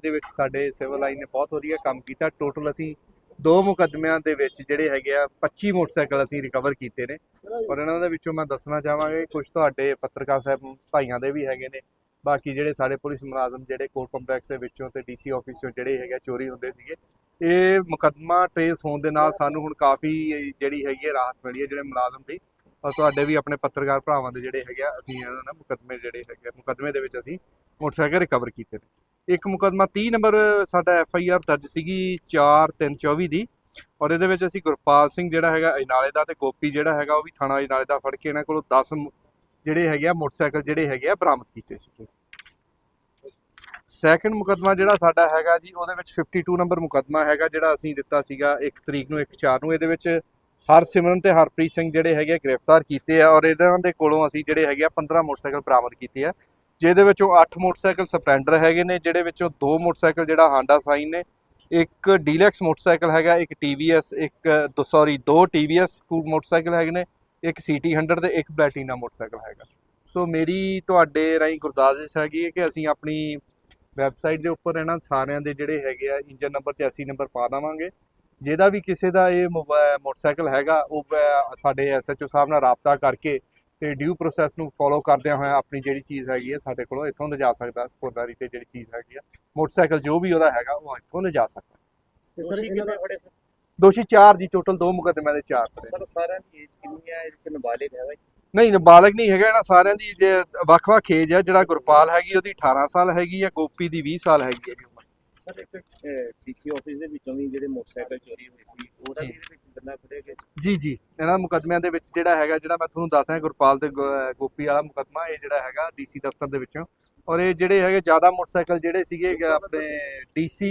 ਇਹਦੇ ਵਿੱਚ ਸਾਡੇ ਸਿਵਲ ਲਾਈਨ ਨੇ ਬਹੁਤ ਵਧੀਆ ਕੰਮ ਕੀਤਾ। ਟੋਟਲ ਅਸੀਂ ਦੋ ਮੁਕੱਦਮਿਆਂ ਦੇ ਵਿੱਚ ਜਿਹੜੇ ਹੈਗੇ ਆ 25 ਮੋਟਰਸਾਈਕਲ ਅਸੀਂ ਰਿਕਵਰ ਕੀਤੇ ਨੇ। ਔਰ ਇਹਨਾਂ ਦੇ ਵਿੱਚੋਂ ਮੈਂ ਦੱਸਣਾ ਚਾਹਾਂਗਾ ਕੁਝ ਤੁਹਾਡੇ ਪੱਤਰਕਾਰ ਸਾਹਿਬ ਭਾਈਆਂ ਦੇ ਵੀ ਹੈਗੇ ਨੇ। ਬਾਕੀ ਜਿਹੜੇ ਸਾਡੇ ਪੁਲਿਸ ਮੁਲਾਜ਼ਮ ਜਿਹੜੇ ਕੋਰਟ ਕੰਪਲੈਕਸ ਦੇ ਵਿੱਚੋਂ ਤੇ ਡੀਸੀ ਆਫਿਸ ਚੋਂ ਜਿਹੜੇ ਹੈਗੇ ਆ, ਚੋਰੀ ਹੁੰਦੇ ਸੀਗੇ ਇਹ ਮੁਕੱਦਮਾ ਟ੍ਰੇਸ ਹੋਣ ਦੇ ਨਾਲ ਸਾਨੂੰ ਹੁਣ ਕਾਫੀ ਜਿਹੜੀ ਹੈਗੀ ਹੈ ਰਾਹਤ ਮਿਲੀ ਹੈ ਜਿਹੜੇ ਮੁਲਾਜ਼ਮ ਦੀ। ਔਰ ਤੁਹਾਡੇ ਵੀ ਆਪਣੇ ਪੱਤਰਕਾਰ ਭਰਾਵਾਂ ਦੇ ਜਿਹੜੇ ਹੈਗੇ ਆ ਅਸੀਂ ਇਹਨਾਂ ਨਾਲ ਮੁਕੱਦਮੇ ਜਿਹੜੇ ਹੈਗੇ ਆ, ਮੁਕੱਦਮੇ ਦੇ ਵਿੱਚ ਅਸੀਂ ਮੋਟਰਸਾਈਕਲ ਰਿਕਵਰ ਕੀਤੇ ਨੇ। ਇੱਕ ਮੁਕੱਦਮਾ 30 ਨੰਬਰ, ਸਾਡਾ ਐਫ ਆਈ ਆਰ ਦਰਜ ਸੀਗੀ 4 3 24 ਦੀ। ਔਰ ਇਹਦੇ ਵਿੱਚ ਅਸੀਂ ਗੁਰਪਾਲ ਸਿੰਘ ਜਿਹੜਾ ਹੈਗਾ, ਇਨਾਲੇ ਦਾ ਤੇ ਗੋਪੀ ਜਿਹੜਾ ਹੈਗਾ, ਉਹ ਵੀ ਥਾਣਾ ਇਨਾਲੇ ਦਾ ਫੜ ਕੇ ਇਹਨਾਂ ਕੋਲੋਂ 10 ਜਿਹੜੇ ਹੈਗੇ ਆ, ਮੋਟਰਸਾਈਕਲ ਜਿਹੜੇ ਹੈਗੇ ਆ, ਬਰਾਮਦ ਕੀਤੇ ਸੀਗੇ। ਸੈਕੰਡ ਮੁਕੱਦਮਾ ਜਿਹੜਾ ਸਾਡਾ ਹੈਗਾ ਜੀ, ਉਹਦੇ ਵਿੱਚ 52 ਨੰਬਰ ਮੁਕੱਦਮਾ ਹੈਗਾ, ਜਿਹੜਾ ਅਸੀਂ ਦਿੱਤਾ ਸੀਗਾ 1 ਤਰੀਕ ਨੂੰ 1 4 ਨੂੰ। ਇਹਦੇ ਵਿੱਚ ਹਰਸਿਮਰਨ ਤੇ ਹਰਪ੍ਰੀਤ ਸਿੰਘ ਜਿਹੜੇ ਹੈਗੇ ਆ, ਗ੍ਰਿਫਤਾਰ ਕੀਤੇ ਆ। ਔਰ ਇਹਨਾਂ ਦੇ ਕੋਲੋਂ ਅਸੀਂ ਜਿਹੜੇ ਹੈਗੇ ਆ 15 ਮੋਟਰਸਾਈਕਲ ਬਰਾਮਦ ਕੀਤੇ ਆ। ਜਿਹਦੇ ਵਿੱਚੋਂ 8 ਮੋਟਰਸਾਈਕਲ ਸਪਲੈਂਡਰ ਹੈਗੇ ਨੇ ਜਿਹੜੇ ਵਿੱਚੋਂ ਦੋ ਮੋਟਰਸਾਈਕਲ ਜਿਹੜਾ ਹਾਂਡਾ ਸਾਈਨ ਨੇ, ਇੱਕ ਡੀਲੈਕਸ ਮੋਟਰਸਾਈਕਲ ਹੈਗਾ, ਇੱਕ ਟੀਵੀਐਸ ਇੱਕ, ਦੋ ਸੌਰੀ ਦੋ ਟੀਵੀਐਸ ਮੋਟਰਸਾਈਕਲ ਹੈਗੇ ਨੇ, ਇੱਕ ਸੀਟੀ 100 ਤੇ ਇੱਕ ਪਲੈਟੀਨਾ ਮੋਟਰਸਾਈਕਲ ਹੈਗਾ। ਸੋ ਮੇਰੀ ਤੁਹਾਡੇ ਰਾਹੀਂ ਗੁਰਦਾਸ ਹੈਗੀ ਹੈ ਕਿ ਅਸੀਂ ਆਪਣੀ ਵੈਬਸਾਈਟ ਦੇ ਉੱਪਰ ਇਹਨਾਂ ਸਾਰਿਆਂ ਦੇ ਜਿਹੜੇ ਹੈਗੇ ਆ ਇੰਜਨ ਨੰਬਰ ਚੈਸੀ ਨੰਬਰ ਪਾ ਦੇਵਾਂਗੇ। ਜਿਹਦਾ ਵੀ ਕਿਸੇ ਦਾ ਇਹ ਮੋਬਾ- ਮੋਟਰਸਾਈਕਲ ਹੈਗਾ, ਉਹ ਪ- ਸਾਡੇ ਐਸਐਚਓ ਸਾਹਿਬ ਨਾਲ ਰਾਬਤਾ ਕਰਕੇ ਤੇ ਡਿਊ ਪ੍ਰੋਸੈਸ ਨੂੰ ਫੋਲੋ ਕਰਦਿਆਂ ਹੋਇਆ ਆਪਣੀ ਜਿਹੜੀ ਚੀਜ਼ ਹੈਗੀ ਹੈ ਸਾਡੇ ਕੋਲੋਂ ਇੱਥੋਂ ਲਿਜਾ ਸਕਦਾ ਸਪੋਰਟਰੀ ਤੇ ਜਿਹੜੀ ਚੀਜ਼ ਹੈਗੀ ਆ ਮੋਟਰਸਾਈਕਲ ਜੋ ਵੀ ਉਹਦਾ ਹੈਗਾ ਉਹ ਇੱਥੋਂ ਲਿਜਾ ਸਕਦਾ। ਤੇ ਸਰ ਦੋਸ਼ੀ ਇਹਨਾਂ ਦਾ ਕਿੰਨੇ ਫੜੇ ਸਰ? ਦੋਸ਼ੀ 4 ਜੀ ਟੋਟਲ ਦੋ ਮੁਕੱਦਮਿਆਂ ਦੇ 4 ਫੜੇ। ਸਰ ਸਾਰਿਆਂ ਦੀ ਏਜ ਕਿੰਨੀ ਹੈ ਇੱਕ ਨਾਬਾਲਿਗ ਹੈਗਾ। ਨਹੀਂ ਨਾਬਾਲਗ ਨਹੀਂ ਹੈਗਾ ਇਹਨਾਂ ਸਾਰਿਆਂ ਦੀ ਜੇ ਵੱਖ-ਵੱਖ ਏਜ ਹੈ ਜਿਹੜਾ ਗੁਰਪਾਲ ਹੈਗੀ ਉਹਦੀ 18 ਸਾਲ ਹੈਗੀ ਆ ਗੋਪੀ ਦੀ 20 ਸਾਲ ਹੈਗੀ ਹੈ ਜੀ ਉਮਰ। ਸਰ ਇੱਕ ਡੀਸੀ ਆਫਿਸ ਦੇ ਵਿੱਚੋਂ ਵੀ ਜਿਹੜੇ ਮੋਟਰਸਾਈਕਲ ਚੋਰੀ ਹੋਏ ਸੀ ਉਹਦਾ ਵੀ ਜੀ। ਇਹਦੇ ਵਿੱਚ ਜੀ ਜੀ। ਇਹਨਾਂ ਮੁਕੱਦਮਿਆਂ ਦੇ ਵਿੱਚ ਜਿਹੜਾ ਹੈਗਾ ਜਿਹੜਾ ਮੈਂ ਤੁਹਾਨੂੰ ਦੱਸ ਰਿਹਾ ਗੁਰਪਾਲ ਤੇ ਗੋਪੀ ਵਾਲਾ ਮੁਕੱਦਮਾ ਇਹ ਜਿਹੜਾ ਹੈਗਾ ਡੀਸੀ ਦਫ਼ਤਰ ਦੇ ਵਿੱਚੋਂ। ਔਰ ਇਹ ਜਿਹੜੇ ਹੈਗੇ ਜ਼ਿਆਦਾ ਮੋਟਰਸਾਈਕਲ ਜਿਹੜੇ ਸੀਗੇ ਆਪਣੇ ਡੀਸੀ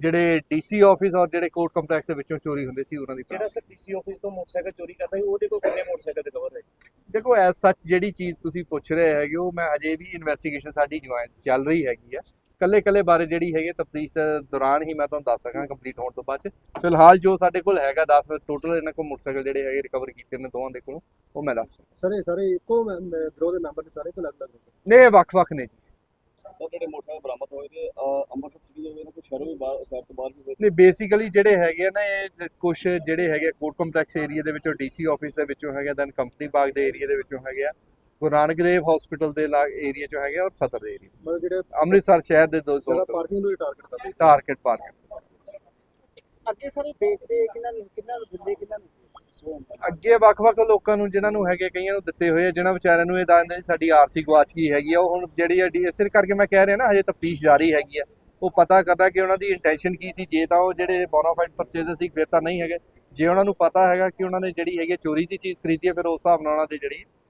ਜਿਹੜੇ ਡੀਸੀ ਆਫਿਸ ਔਰ ਜਿਹੜੇ ਕੋਰਟ ਕੰਪਲੈਕਸ ਦੇ ਵਿੱਚੋਂ ਚੋਰੀ ਹੁੰਦੇ ਸੀ ਉਹਨਾਂ ਦੀ ਜਿਹੜਾ ਸਰ ਡੀਸੀ ਆਫਿਸ ਤੋਂ ਮੋਟਰਸਾਈਕਲ ਚੋਰੀ ਕਰਦਾ ਸੀ ਉਹਦੇ ਕੋਲ ਕਿੰਨੇ ਮੋਟਰਸਾਈਕਲ ਰਿਕਵਰ ਹੋਏ? ਦੇਖੋ ਐਸ ਸੱਚ ਜਿਹੜੀ ਚੀਜ਼ ਤੁਸੀਂ ਪੁੱਛ ਰਹੇ ਹੈਗੇ ਉਹ ਮੈਂ ਅਜੇ ਵੀ ਇਨਵੈਸਟੀਗੇਸ਼ਨ ਸਾਡੀ ਜੁਆਇਨ ਚੱਲ ਰਹੀ ਹੈਗੀ ਆ। ਕੱਲੇ ਕੱਲੇ ਬਾਰੇ ਜਿਹੜੀ ਹੈਗੀ ਤਫਤੀਸ਼ ਦੇ ਦੌਰਾਨ ਹੀ ਮੈਂ ਤੁਹਾਨੂੰ ਦੱਸ ਸਕਾਂ ਕੰਪਲੀਟ ਹੋਣ ਤੋਂ ਬਾਅਦ ਚ। ਫਿਲਹਾਲ ਜੋ ਸਾਡੇ ਕੋਲ ਹੈਗਾ 10 ਟੋਟਲ ਇਹਨਾਂ ਕੋਲ ਮੋਟਰਸਾਈਕਲ ਜਿਹੜੇ ਹੈਗੇ ਰਿਕਵਰ ਕੀਤੇ ਨੇ ਦੋਵਾਂ ਦੇ ਕੋਲੋਂ ਉਹ ਮੈਂ ਦੱਸ ਸਰ ਇਹ ਸਾਰੇ ਇੱਕੋ ਗਰੋਹ ਦੇ ਮੈਂਬਰ ਨੇ ਸਾਰੇ ਕੋਲ ਅਲੱਗ ਅਲੱਗ ਨੇ ਵੱਖ-ਵੱਖ ਨੇ ਜੀ। ਸਰ ਜਿਹੜੇ ਮੋਟਰਸਾਈਕਲ ਬਰਾਮਦ ਹੋਏ ਅਹ, ਅੰਮ੍ਰਿਤਸਰ ਸਿਟੀ ਦੇ ਹੋਏ ਨੇ ਕੋਈ ਸ਼ਹਿਰੋਂ ਵੀ ਬਾਹਰ ਸ਼ਹਿਰ ਤੋਂ ਬਾਹਰ ਵੀ ਹੋਏ? ਨੇ ਬੇਸਿਕਲੀ ਜਿਹੜੇ ਹੈਗੇ ਆ ਨਾ ਇਹ ਕੁਝ ਜਿਹੜੇ ਹੈਗੇ ਕੋਰਟ ਕੰਪਲੈਕਸ ਏਰੀਆ ਦੇ ਵਿੱਚੋਂ ਡੀਸੀ ਆਫਿਸ ਦੇ ਵਿੱਚੋਂ ਹੈਗੇ ਦੈਨ ਕੰਪਨੀ ਬਾਗ ਦੇ ਏਰੀਆ ਦੇ ਵਿੱਚੋਂ ਹੈਗੇ ਆ। ਗੁਰੂ ਨਾਨਕ ਦੇਵ ਹਸਪੀਟਲ ਦੇ ਏਰੀਆ ਚੋਂ ਹੈਗੇ ਔਰ ਸਦਰ ਦੇ ਏਰੀਆ ਮਤਲਬ ਜਿਹੜੇ ਅੰਮ੍ਰਿਤਸਰ ਸ਼ਹਿਰ ਦੇ ਦੋ ਜ਼ਿਆਦਾ ਪਾਰਕਿੰਗ ਨੂੰ ਟਾਰਗੇਟ ਕਰਦੇ ਟਾਰਗੇਟ ਪਾਰਕ ਅੱਗੇ ਸਾਰੇ ਵੇਚਦੇ ਕਿੰਨਾਂ ਕਿੰਨਾਂ ਦਿੰਦੇ ਕਿੰਨਾਂ ਅੱਗੇ ਵੱਖ-ਵੱਖ ਲੋਕਾਂ ਨੂੰ ਜਿਨ੍ਹਾਂ ਨੂੰ ਹੈਗੇ ਕਈਆਂ ਨੂੰ ਦਿੱਤੇ ਹੋਏ ਆ ਜਿਨ੍ਹਾਂ ਵਿਚਾਰਿਆਂ ਨੂੰ ਇਹ ਦੱਸਦੇ ਜੀ ਸਾਡੀ ਆਰਸੀ ਗਵਾਚ ਗਈ ਹੈਗੀ ਆ। ਉਹ ਹੁਣ ਜਿਹੜੀ ਡੀਐਸਆਰ ਕਰਕੇ ਮੈਂ ਕਹਿ ਰਿਹਾ ਨਾ ਹਜੇ ਤਫਤੀਸ਼ ਜਾਰੀ ਹੈਗੀ ਆ। ਉਹ ਪਤਾ ਕਰਨਾ ਕਿ ਉਹਨਾਂ ਦੀ ਇੰਟੈਂਸ਼ਨ ਕੀ ਸੀ। ਜੇ ਤਾਂ ਉਹ ਜਿਹੜੇ ਬੋਨਾਫਾਈਡ ਪਰਚੇਜ਼ ਸੀ ਫਿਰ ਤਾਂ ਨਹੀਂ ਹੈਗੇ। ਜੇ ਉਹਨਾਂ ਨੂੰ ਪਤਾ ਹੈਗਾ ਕਿ ਉਹਨਾਂ ਨੇ ਜਿਹੜੀ ਹੈਗੀ ਚੋਰੀ ਦੀ ਚੀਜ਼ ਖਰੀਦੀ ਹੈ ਫਿਰ ਉਸ ਹਿਸਾਬ ਨਾਲ ਉਹਨਾਂ ਦੀ ਜਿਹੜੀ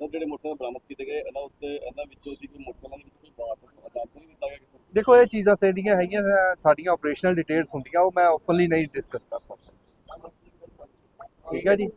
ਸਰ ਜਿਹੜੇ ਮੋਟਰਸਾਈਕਲ ਬਰਾਮਦ ਕੀਤੇ ਗਏ ਇਹਨਾਂ ਉੱਤੇ ਇਹਨਾਂ ਵਿੱਚੋਂ ਦੀ ਕੋਈ ਮੋਟਰਸਾਈਕਲਾਂ ਦੇ ਵਿੱਚ ਕੋਈ ਬਾਤ ਆਧਾਰ ਤੋਂ ਨਹੀਂ ਦਿੱਤਾ ਗਿਆ ਕਿਸੇ ਨੂੰ? ਦੇਖੋ ਇਹ ਚੀਜ਼ਾਂ ਜਿਹੜੀਆਂ ਹੈਗੀਆਂ ਸਾਡੀਆਂ ਆਪਰੇਸ਼ਨਲ ਡਿਟੇਲਸ ਹੁੰਦੀਆਂ ਉਹ ਮੈਂ ਓਪਨਲੀ ਨਹੀਂ ਡਿਸਕਸ ਕਰ ਸਕਦਾ। ਠੀਕ ਹੈ ਜੀ।